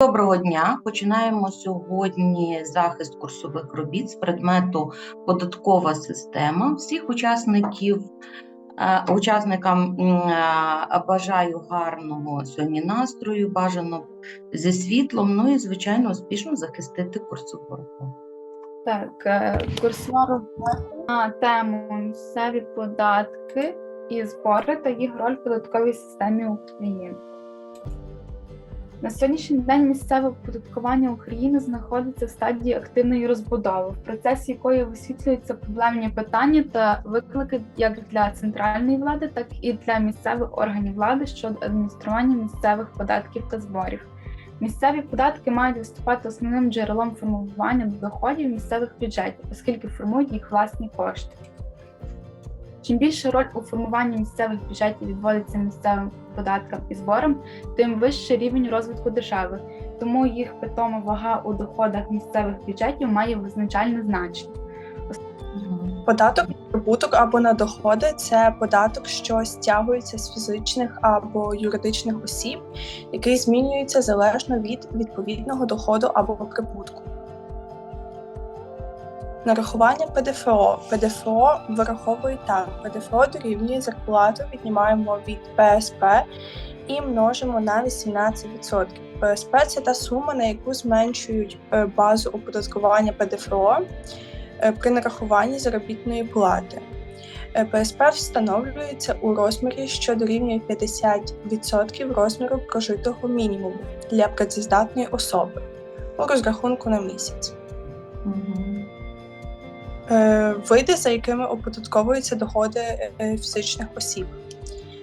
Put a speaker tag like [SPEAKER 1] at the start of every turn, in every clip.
[SPEAKER 1] Доброго дня. Починаємо сьогодні захист курсових робіт з предмету податкова система. Всіх учасників, е, учасникам е, бажаю гарного сьогодні настрою, бажано зі світлом, ну і звичайно успішно захистити курсову роботу.
[SPEAKER 2] Так, е, курсова робота на тему місцеві податки і збори та їх роль в податковій системі України. На сьогоднішній день місцеве оподаткування України знаходиться в стадії активної розбудови, в процесі якої висвітлюються проблемні питання та виклики як для центральної влади, так і для місцевих органів влади щодо адміністрування місцевих податків та зборів. Місцеві податки мають виступати основним джерелом формування доходів місцевих бюджетів, оскільки формують їх власні кошти. Чим більша роль у формуванні місцевих бюджетів відводиться місцевим податкам і зборам, тим вищий рівень розвитку держави, тому їх питома вага у доходах місцевих бюджетів має визначальне значення.
[SPEAKER 3] Податок на прибуток або на доходи це податок, що стягується з фізичних або юридичних осіб, який змінюється залежно від відповідного доходу або прибутку. Нарахування ПДФО. ПДФО вираховують так. ПДФО дорівнює зарплату, віднімаємо від ПСП і множимо на 18%. ПСП це та сума, на яку зменшують е, базу оподаткування ПДФО е, при нарахуванні заробітної плати. Е, ПСП встановлюється у розмірі, що дорівнює 50% розміру прожитого мінімуму для працездатної особи у розрахунку на місяць. Е, Види, за якими оподатковуються доходи е, фізичних осіб.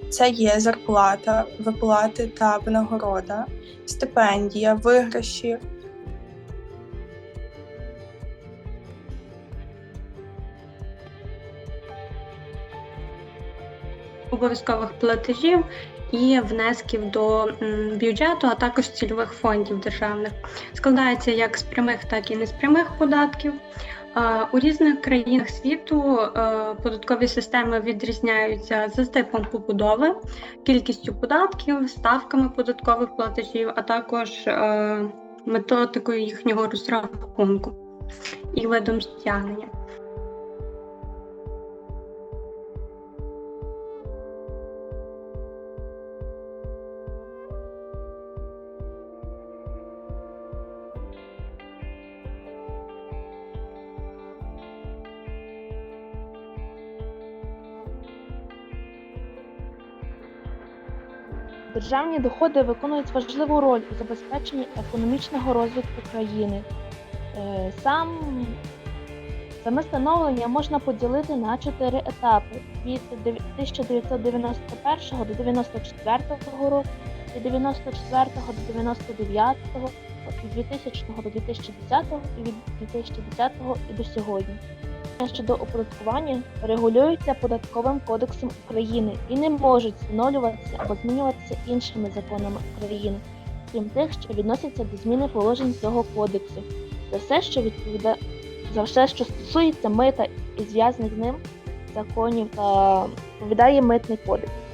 [SPEAKER 3] Це є зарплата, виплати та винагорода, стипендія, виграші,
[SPEAKER 4] обов'язкових платежів і внесків до бюджету, а також цільових фондів державних. Складається як з прямих, так і не з прямих податків. У різних країнах світу е, податкові системи відрізняються за типом побудови, кількістю податків, ставками податкових платежів, а також е, методикою їхнього розрахунку і видом стягнення.
[SPEAKER 5] Державні доходи виконують важливу роль у забезпеченні економічного розвитку країни. Е, Сам саме становлення можна поділити на чотири етапи: від 1991 до 94 року, від 94 до 99, від 2000 до 2010 і від 2010 і до сьогодні. Щодо оподаткування регулюються податковим кодексом України і не можуть встановлюватися або змінюватися іншими законами України, крім тих, що відносяться до зміни положень цього кодексу. За все, що відповідає за все, що стосується мита і зв'язаних з ним законів та відповідає митний кодекс.